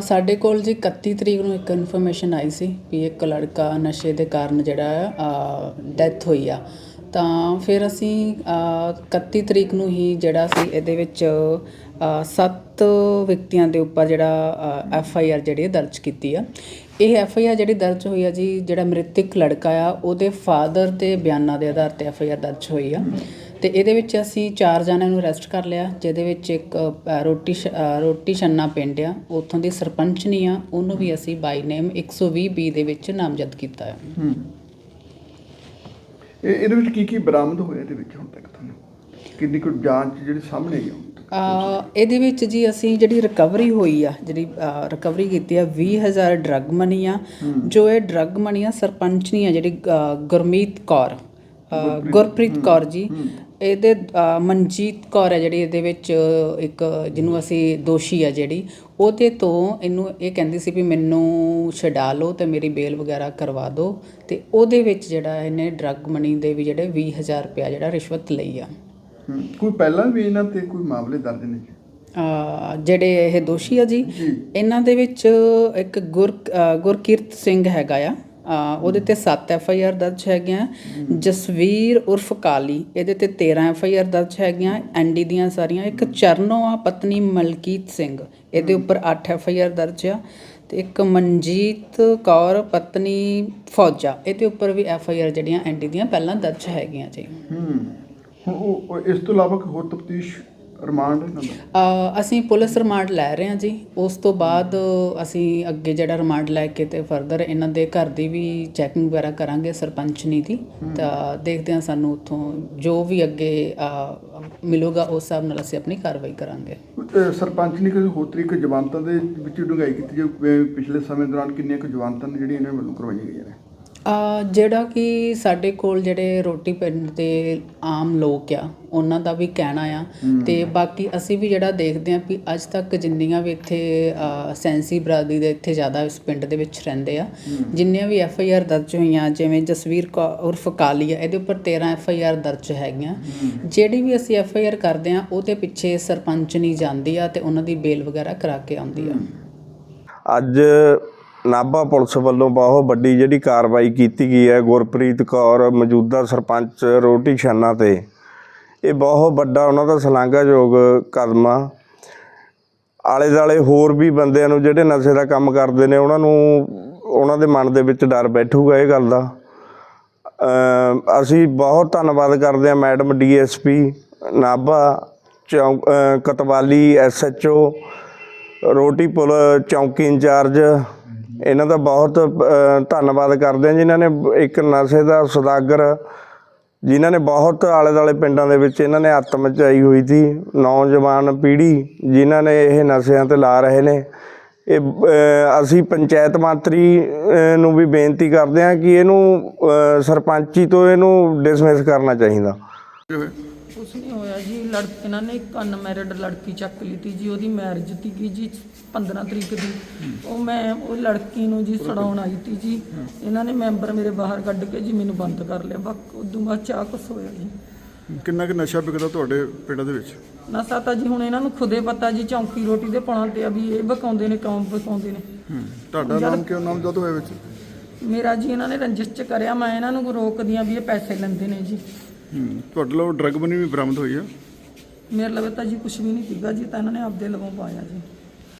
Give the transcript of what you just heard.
ਸਾਡੇ ਕੋਲ ਜੀ 31 ਤਰੀਕ ਨੂੰ ਇੱਕ ਇਨਫੋਰਮੇਸ਼ਨ ਆਈ ਸੀ ਵੀ ਇੱਕ ਲੜਕਾ ਨਸ਼ੇ ਦੇ ਕਾਰਨ ਜਿਹੜਾ ਡੈਥ ਹੋਈ ਆ। ਤਾਂ ਫਿਰ ਅਸੀਂ ਅ, 31 ਤਰੀਕ ਨੂੰ ਹੀ ਜਿਹੜਾ ਸੀ ਇਹਦੇ ਵਿੱਚ ਸੱਤ ਵਿਅਕਤੀਆਂ ਦੇ ਉੱਪਰ ਜਿਹੜਾ ਐਫ ਆਈ ਆਰ ਜਿਹੜੀ ਹੈ ਦਰਜ ਕੀਤੀ ਆ। ਇਹ ਐਫ ਆਈ ਆਰ ਜਿਹੜੀ ਦਰਜ ਹੋਈ ਆ ਜੀ ਜਿਹੜਾ ਮ੍ਰਿਤਕ ਲੜਕਾ ਆ ਉਹਦੇ ਫਾਦਰ ਦੇ ਬਿਆਨਾਂ ਦੇ ਆਧਾਰ ਤੇ ਐਫ ਆਈ ਆਰ ਦਰਜ ਹੋਈ ਆ। ਤੇ ਇਹਦੇ ਵਿੱਚ ਅਸੀਂ ਚਾਰ ਜਣਿਆਂ ਨੂੰ ਅਰੈਸਟ ਕਰ ਲਿਆ ਜਿਹਦੇ ਵਿੱਚ ਇੱਕ ਰੋਟੀ ਰੋਟੀ ਛੰਨਾ ਪਿੰਡ ਆ। ਉੱਥੋਂ ਦੀ ਸਰਪੰਚਨੀ ਆ ਉਹਨੂੰ ਵੀ ਅਸੀਂ ਬਾਈ ਨੇਮ 120 ਬੀ ਦੇ ਵਿੱਚ ਨਾਮਜ਼ਦ ਕੀਤਾ ਹੈ ਹੂੰ। ਇਹ ਇਹਦੇ ਵਿੱਚ ਕੀ ਕੀ ਬਰਾਮਦ ਹੋਇਆ ਇਹਦੇ ਵਿੱਚ ਹੁਣ ਤੱਕ ਤੁਹਾਨੂੰ? ਕਿੰਨੀ ਕੁ ਜਾਂਚ ਜਿਹੜੀ ਸਾਹਮਣੇ ਆਈ ਹੁਣ ਤੱਕ? ਅ, ਇਹਦੇ ਵਿੱਚ ਜੀ ਅਸੀਂ ਜਿਹੜੀ ਰਿਕਵਰੀ ਹੋਈ ਆ ਜਿਹੜੀ ਰਿਕਵਰੀ ਕੀਤੀ ਆ 20000 ਡਰੱਗ ਮਨੀ ਆ। ਜੋ ਇਹ ਡਰੱਗ ਮਨੀ ਆ ਸਰਪੰਚਨੀ ਆ ਜਿਹੜੀ ਅ, ਗੁਰਮੀਤ ਕੌਰ ਅ, ਗੁਰਪ੍ਰੀਤ। ਕੌਰ ਜੀ। ਇਹਦੇ ਮਨਜੀਤ ਕੌਰ ਹੈ ਜਿਹੜੀ ਇਹਦੇ ਵਿੱਚ ਇੱਕ ਜਿਹਨੂੰ ਅਸੀਂ ਦੋਸ਼ੀ ਆ ਜਿਹੜੀ ਉਹਦੇ ਤੋਂ ਇਹਨੂੰ ਇਹ ਕਹਿੰਦੀ ਸੀ ਵੀ ਮੈਨੂੰ ਛਡਾ ਲਓ ਤੇ ਮੇਰੀ ਬੇਲ ਵਗੈਰਾ ਕਰਵਾ ਦਿਓ ਤੇ ਉਹਦੇ ਵਿੱਚ ਜਿਹੜਾ ਇਹਨੇ ਡਰੱਗ ਮਨੀ ਦੇ ਵੀ ਜਿਹੜੇ 20000 ਰੁਪਇਆ ਜਿਹੜਾ ਰਿਸ਼ਵਤ ਲਈ ਆ। ਕੋਈ ਪਹਿਲਾਂ ਵੀ ਇਹਨਾਂ ਤੇ ਕੋਈ ਮਾਮਲੇ ਦਰਜ ਨੇ ਜੀ? ਅ, ਜਿਹੜੇ ਇਹ ਦੋਸ਼ੀ ਆ ਜੀ ਜੀ। ਇਹਨਾਂ ਦੇ ਵਿੱਚ ਇੱਕ ਗੁਰ ਅ, ਗੁਰਕੀਰਤ ਸਿੰਘ ਹੈਗਾ ਆ। ਉਹਦੇ ਤੇ 7 ਐਫ ਆਈ ਆਰ ਦਰਜ ਹੈਗੀਆਂ। ਜਸਵੀਰ ਉਰਫ ਕਾਲੀ, ਇਹਦੇ ਤੇ 13 ਐਫ ਆਈ ਆਰ ਦਰਜ ਹੈਗੀਆਂ। ਐਨਡੀ ਦੀਆਂ ਸਾਰੀਆਂ, ਇੱਕ ਚਰਨੋ ਆ, ਪਤਨੀ ਮਲਕੀਤ ਸਿੰਘ, ਇਹਦੇ ਉੱਪਰ 8 ਐਫ ਆਈ ਆਰ ਦਰਜ ਆ। ਤੇ ਇੱਕ ਮਨਜੀਤ ਕੌਰ, ਪਤਨੀ ਫੌਜਾ, ਇਹਦੇ ਉੱਪਰ ਵੀ ਐਫ ਆਈ ਆਰ ਜਿਹੜੀਆਂ ਐਨਡੀ ਦੀਆਂ ਪਹਿਲਾਂ ਦਰਜ ਹੈਗੀਆਂ ਜੀ। ਹੂੰ ਇਸ ਤੋਂ ਇਲਾਵਾ ਹੋਰ ਤਫਤੀਸ਼ ਰਿਮਾਂਡ ਇਹਨਾਂ ਦਾ? ਅ, ਅਸੀਂ ਪੁਲਿਸ ਰਿਮਾਂਡ ਲੈ ਰਹੇ ਹਾਂ ਜੀ। ਉਸ ਤੋਂ ਬਾਅਦ ਅਸੀਂ ਅੱਗੇ ਜਿਹੜਾ ਰਿਮਾਂਡ ਲੈ ਕੇ ਤੇ ਫਰਦਰ ਇਹਨਾਂ ਦੇ ਘਰ ਦੀ ਵੀ ਚੈਕਿੰਗ ਵਗੈਰਾ ਕਰਾਂਗੇ ਸਰਪੰਚਨੀ ਦੀ। ਤਾਂ ਦੇਖਦੇ ਹਾਂ ਸਾਨੂੰ ਉੱਥੋਂ ਜੋ ਵੀ ਅੱਗੇ ਅ, ਮਿਲੂਗਾ ਉਸ ਹਿਸਾਬ ਨਾਲ ਅਸੀਂ ਆਪਣੀ ਕਾਰਵਾਈ ਕਰਾਂਗੇ। ਅਹ ਸਰਪੰਚ ਨੇ ਕਿਸੇ ਹੋਰ ਤਰੀਕੇ ਜਵਾਨਤਾਂ ਦੇ ਵਿੱਚ ਡੂੰਘਾਈ ਕੀਤੀ ਜੋ ਪਿਛਲੇ ਸਮੇਂ ਦੌਰਾਨ ਕਿੰਨੀਆਂ ਕੁ ਜਵਾਨਤਾਂ ਨੇ ਜਿਹੜੀਆਂ ਇਹਨਾਂ ਵੱਲੋਂ ਕਰਵਾਈਆਂ ਗਈਆਂ ਨੇ? ਜਿਹੜਾ ਕਿ ਸਾਡੇ ਕੋਲ ਜਿਹੜੇ ਰੋਟੀ ਪਿੰਡ ਦੇ ਆਮ ਲੋਕ ਆ ਉਹਨਾਂ ਦਾ ਵੀ ਕਹਿਣਾ ਆ। ਤੇ ਬਾਕੀ ਅਸੀਂ ਵੀ ਜਿਹੜਾ ਦੇਖਦੇ ਆ ਵੀ ਅੱਜ ਤੱਕ ਜਿੰਨੀਆਂ ਵੀ ਇੱਥੇ ਸੈਂਸੀ ਬਰਾਦਰੀ ਦੇ ਇੱਥੇ ਜ਼ਿਆਦਾ ਇਸ ਪਿੰਡ ਦੇ ਵਿੱਚ ਰਹਿੰਦੇ ਆ ਜਿੰਨੀਆਂ ਵੀ ਐਫ ਆਈ ਆਰ ਦਰਜ ਹੋਈਆਂ ਜਿਵੇਂ ਜਸਵੀਰ ਉਰਫ ਕਾਲੀ ਆ ਇਹਦੇ ਉੱਪਰ 13 ਐਫ ਆਈ ਆਰ ਦਰਜ ਹੈਗੀਆਂ। ਜਿਹੜੀ ਵੀ ਅਸੀਂ ਐਫ ਆਈ ਆਰ ਕਰਦੇ ਆ ਉਹਦੇ ਪਿੱਛੇ ਸਰਪੰਚ ਨਹੀਂ ਜਾਂਦੀ ਆ ਤੇ ਉਹਨਾਂ ਦੀ ਬੇਲ ਵਗੈਰਾ ਕਰਾ ਕੇ ਆਉਂਦੀ ਆ। ਅੱਜ ਨਾਭਾ ਪੁਲਿਸ ਵੱਲੋਂ ਬਹੁਤ ਵੱਡੀ ਜਿਹੜੀ ਕਾਰਵਾਈ ਕੀਤੀ ਗਈ ਹੈ ਗੁਰਪ੍ਰੀਤ ਕੌਰ ਮੌਜੂਦਾ ਸਰਪੰਚ ਰੋਟੀ ਛੰਨਾ ਤੇ। ਇਹ ਬਹੁਤ ਵੱਡਾ ਉਹਨਾਂ ਦਾ ਸ਼ਲਾਘਾਯੋਗ ਕਦਮ ਆ। ਆਲੇ ਦਾਲੇ ਹੋਰ ਵੀ ਬੰਦਿਆਂ ਨੂੰ ਜਿਹੜੇ ਨਸ਼ੇ ਦਾ ਕੰਮ ਕਰਦੇ ਨੇ, ਉਹਨਾਂ ਨੂੰ ਉਹਨਾਂ ਦੇ ਮਨ ਦੇ ਵਿੱਚ ਡਰ ਬੈਠੂਗਾ ਇਹ ਗੱਲ ਦਾ। ਅਸੀਂ ਬਹੁਤ ਧੰਨਵਾਦ ਕਰਦੇ ਹਾਂ ਮੈਡਮ ਡੀਐਸਪੀ ਨਾਭਾ ਚੌਂ ਅਮ ਕਤਵਾਲੀ ਐਸਐਚਓ, ਰੋਟੀ ਪੁਲ ਚੌਂਕੀ ਇੰਚਾਰਜ ਇਹਨਾਂ ਦਾ ਬਹੁਤ ਧੰਨਵਾਦ ਕਰਦੇ ਹਾਂ ਜਿਨ੍ਹਾਂ ਨੇ ਇੱਕ ਨਸ਼ੇ ਦਾ ਸੁਦਾਗਰ, ਜਿਨ੍ਹਾਂ ਨੇ ਬਹੁਤ ਆਲੇ ਦਾਲੇ ਪਿੰਡਾਂ ਦੇ ਵਿੱਚ ਇਹਨਾਂ ਨੇ ਹੱਥ ਮਚਾਈ ਹੋਈ ਸੀ, ਨੌਜਵਾਨ ਪੀੜ੍ਹੀ ਜਿਨ੍ਹਾਂ ਨੇ ਇਹ ਨਸ਼ਿਆਂ ਤੇ ਲਾ ਰਹੇ ਨੇ। ਇਹ ਅਸੀਂ ਪੰਚਾਇਤ ਮੰਤਰੀ ਨੂੰ ਵੀ ਬੇਨਤੀ ਕਰਦੇ ਹਾਂ ਕਿ ਇਹਨੂੰ ਸਰਪੰਚੀ ਤੋਂ ਇਹਨੂੰ ਡਿਸਮਿਸ ਕਰਨਾ ਚਾਹੀਦਾ। ਕੁਛ ਨਹੀਂ ਹੋਇਆ ਜੀ ਲੜ ਇਹਨਾਂ ਨੇ ਇੱਕ ਅਨਮੈਰਿਡ ਲੜਕੀ ਚੱਕ ਲਈ ਤੀ ਜੀ ਉਹਦੀ ਮੈਰਿਜ ਸੀਗੀ ਜੀ 15 ਤਰੀਕ ਦੀ। ਉਹ ਮੈਂ ਉਹ ਲੜਕੀ ਨੂੰ ਜੀ ਛਡਾਉਣ ਆਈ ਤੀ ਜੀ। ਇਹਨਾਂ ਨੇ ਮੈਂਬਰ ਮੇਰੇ ਬਾਹਰ ਕੱਢ ਕੇ ਜੀ ਮੈਨੂੰ ਬੰਦ ਕਰ ਲਿਆ। ਬਕ ਉਦੋਂ ਬਾਅਦ ਚਾਹ ਕੁਛ ਹੋਇਆ ਜੀ। ਕਿੰਨਾ ਕੁ ਨਸ਼ਾ ਵਿਕਦਾ ਤੁਹਾਡੇ ਪਿੰਡ ਦੇ ਵਿੱਚ? ਨਸ਼ਾ ਤਾਂ ਜੀ ਹੁਣ ਇਹਨਾਂ ਨੂੰ ਖੁਦੇ ਪਤਾ ਜੀ ਚੌਂਕੀ ਰੋਟੀ ਦੇ ਪਾਉਣ ਤੇ ਆ ਵੀ ਇਹ ਬਕਾਉਂਦੇ ਨੇ ਕਿਉਂ ਬਕਾਉਂਦੇ ਨੇ। ਤੁਹਾਡਾ ਨਾਮ ਕਿਉਂ ਨਾਮ ਜਦ ਹੋਇਆ ਵਿੱਚ? ਮੇਰਾ ਜੀ ਇਹਨਾਂ ਨੇ ਰੰਜਿਸ਼ ਚ ਕਰਿਆ ਮੈਂ ਇਹਨਾਂ ਨੂੰ ਰੋਕਦੀ ਆ ਵੀ ਇਹ ਪੈਸੇ ਲੈਂਦੇ ਨੇ ਜੀ। ਤੁਹਾਡੇ ਲੋ ਡਰੱਗ ਬਣੀ ਵੀ ਬਰਾਮਦ ਹੋਈ ਆ? ਮੇਰੇ ਲਵੇ ਤਾਂ ਜੀ ਕੁਝ ਵੀ ਨਹੀਂ ਸੀਗਾ ਜੀ, ਤਾਂ ਇਹਨਾਂ ਨੇ ਆਪਦੇ ਲਵੋਂ ਪਾਇਆ ਜੀ।